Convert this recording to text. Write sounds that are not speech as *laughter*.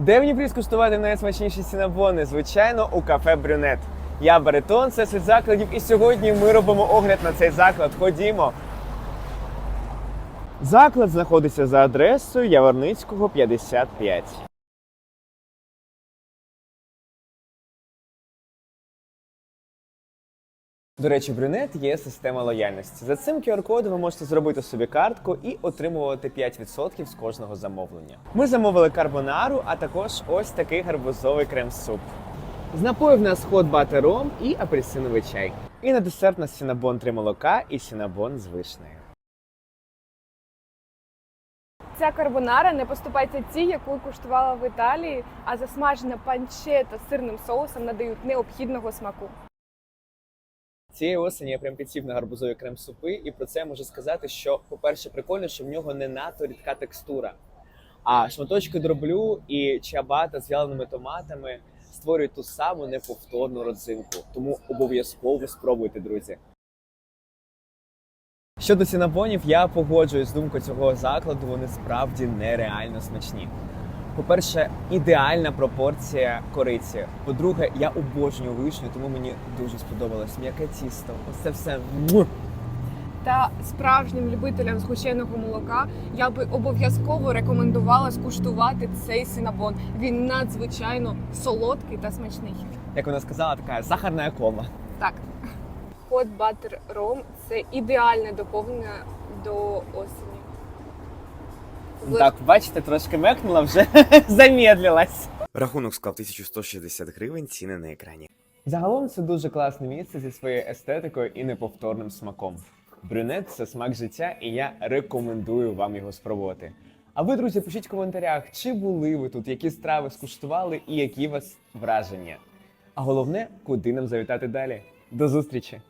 Де мені прискуштувати найсмачніші сінабони? Звичайно, у кафе Брюнет. Я Баритон, це світ закладів, і сьогодні ми робимо огляд на цей заклад. Ходімо. Заклад знаходиться за адресою Яворницького 55. До речі, брюнет є система лояльності. За цим QR-кодом ви можете зробити собі картку і отримувати 5% з кожного замовлення. Ми замовили карбонару, а також ось такий гарбузовий крем-суп. З напоїв в нас хот бати ром і апельсиновий чай. І на десерт у нас сінабон 3 молока і сінабон з вишнею. Ця карбонара не поступається тій, яку куштувала в Італії, а засмажена панчета з сирним соусом надають необхідного смаку. Цієї осені я прям підсів на гарбузові крем-супи, і про це я можу сказати, що, по-перше, прикольно, що в нього не надто рідка текстура. А шматочки дроблю і чиабата з вяленими томатами створюють ту саму неповторну родзинку. Тому обов'язково спробуйте, друзі. Щодо сінабонів, я погоджуюсь з думкою цього закладу, вони справді нереально смачні. По-перше, ідеальна пропорція кориці. По-друге, я обожнюю вишню, тому мені дуже сподобалось м'яке тісто. Ось це все. Та справжнім любителям згущеного молока я би обов'язково рекомендувала скуштувати цей синабон. Він надзвичайно солодкий та смачний. Як вона сказала, така сахарна кома. Так. Hot Butter Rum – це ідеальне доповнення до осені. Ви- Так, бачите, трошки мекнула, вже *laughs* замедлилась. Рахунок склав 1160 гривень, ціни на екрані. Загалом це дуже класне місце зі своєю естетикою і неповторним смаком. Брюнет це смак життя, і я рекомендую вам його спробувати. А ви, друзі, пишіть в коментарях, чи були ви тут, які страви скуштували і які у вас враження. А головне, куди нам завітати далі. До зустрічі!